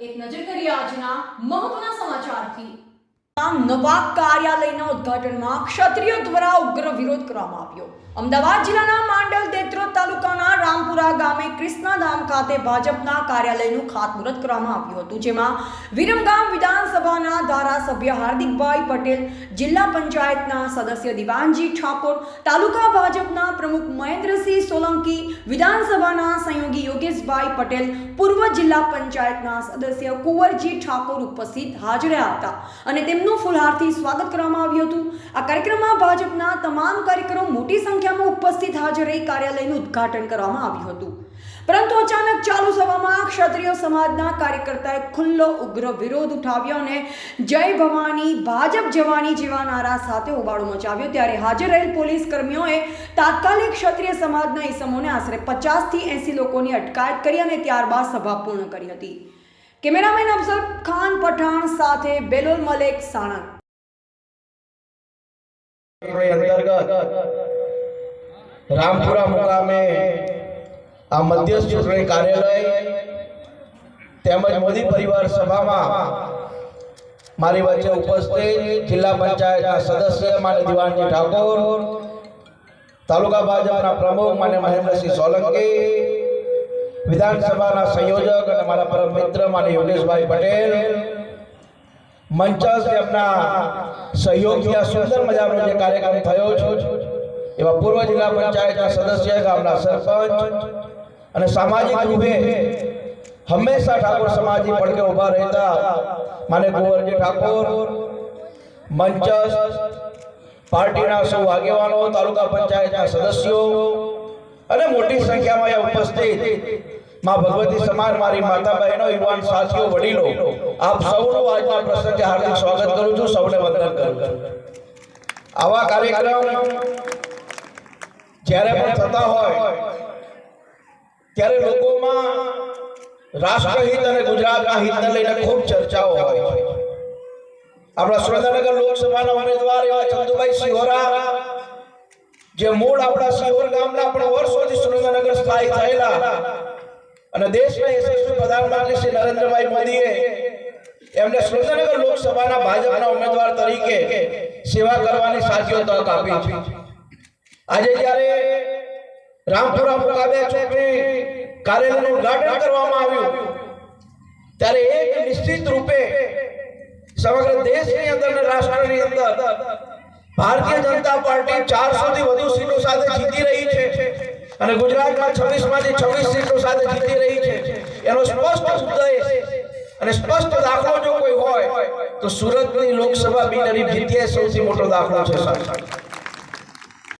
એક નજર કરીએ આજના મહત્વના સમાચારથી. નવા કાર્યાલયના ઉદ્ઘાટનમાં ક્ષત્રિય દ્વારા ઉગ્ર વિરોધ કરવામાં આવ્યો. અમદાવાદ જિલ્લાના માંડલ દેત્રોદ તાલુકાના રામપુરા ગામે કૃષ્ણાધામ ખાતે ભાજપના કાર્યાલયનું ખાતમુહૂર્ત કરવામાં આવ્યું હતું, જેમાં વિરમગામ વિધાનસભાના ધારાસભ્ય હાર્દિકભાઈ પટેલ, જિલ્લા પંચાયતના સદસ્ય દિવાનજી ઠાકોર, તાલુકા ભાજપના પ્રમુખ મહેન્દ્રસિંહ સોલંકી, વિધાનસભાના સંયોગી યોગેશભાઈ પટેલ, પૂર્વ જિલ્લા પંચાયતના સદસ્ય કુંવરજી ઠાકોર ઉપસ્થિત હાજર હતા. અને તેમનું ફુલહારથી સ્વાગત કરવામાં આવ્યું હતું. આ કાર્યક્રમમાં ભાજપના તમામ કાર્યકરો મોટી સંખ્યામાં ઉપસ્થિત હાજર રહી કાર્યાલયનું ઉદ્ઘાટન કરવામાં આવ્યું હતું. પરંતુ અચાનક ચાલુ સભામાં ક્ષત્રિય સમાજના કાર્યકર્તાએ ખુલ્લો ઉગ્ર વિરોધ ઉઠાવ્યો અને જય ભવાની, ભાજપ જવાની જેવા નારા સાથે હોબાળો મચાવ્યો. ત્યારે હાજર રહેલ પોલીસ કર્મીઓએ તાત્કાલિક ક્ષત્રિય સમાજના ઈસમોને આશરે પચાસથી એંસી લોકોની અટકાયત કરી અને ત્યારબાદ સભા પૂર્ણ કરી હતી. કેમેરામેન અફઝલ ખાન પઠાણ સાથે બેલોલ મલેક સાણંદ. અંતર્ગત રામપુરા મુકામે આ મધ્યસ્થ ચૂંટણી કાર્યાલય તેમજ મોદી પરિવાર સભામાં મારી વચ્ચે ઉપસ્થિત જિલ્લા પંચાયતના સદસ્ય માન્ય દિવાનજી ઠાકોર, તાલુકા ભાજપના પ્રમુખ માન્ય મહેન્દ્રસિંહ સોલંકી વિધાનસભાના સંયોજક અને મારા પરમ મિત્ર માન્ય યોગેશભાઈ પટેલ, મંચસ્થ એમના સહયોગથી આ સુંદર મજાનો જે કાર્યક્રમ થયો છે, એવા પૂર્વ જિલ્લા પંચાયતના સદસ્ય, ગામના સરપંચ અને સામાજિક રૂપે હંમેશા ઠાકોર સમાજની પડકે ઊભા રહેતા માને કુંવરજી ઠાકોર, મંચસ્થ પાર્ટીના સૌ આગેવાનો, તાલુકા પંચાયતના સદસ્યો અને મોટી સંખ્યામાં અહીંયા ઉપસ્થિતમાં ભગવતી સમાજ મારી માતા બહેનો યુવાન સાથીઓ, વડીલો, આપ સૌનું આજના પ્રસંગે હાર્દિક સ્વાગત કરું છું, સૌને વંદન કરું છું. આવા કાર્યક્રમ જ્યારે પણ થતા હોય, ત્યારે લોકોમાં રાષ્ટ્રહિત અને ગુજરાતના હિતને લઈને ખૂબ ચર્ચાઓ હોય આપણા સુરેન્દ્રનગર લોકસભાના ઉમેદવાર એવા ચંદુભાઈ સિહોરા જે મૂળ આપણા સિહોર ગામના પણ વર્ષોથી સુરેન્દ્રનગર સ્થાયી થયેલા અને દેશના યશસ્વી પ્રધાનમંત્રી શ્રી નરેન્દ્રભાઈ મોદીએ એમને સુરેન્દ્રનગર લોકસભાના ભાજપના ઉમેદવાર તરીકે સેવા કરવાની સાચીઓ તક આપી છે. આજે જ્યારે રામપુરા છે ચૂંટણી કાર્યાલયનું ઉદ્ઘાટન કરવામાં આવ્યું, ત્યારે એક નિશ્ચિત રૂપે સમગ્ર દેશની અંદર અને રાષ્ટ્રની અંદર ભારતીય જનતા પાર્ટી ચારસો થી વધુ સીટો સાથે જીતી રહી છે. અને ગુજરાતમાં છવ્વીસમાંથી છવ્વીસ સીટો સાથે જીતી રહી છે. એનો સ્પષ્ટ ઉદ્દેશ અને સ્પષ્ટ દાખલો જો કોઈ હોય, તો સુરતની લોકસભા બિનરી જીતીએ સૌથી મોટો દાખલો છે, સાહેબ.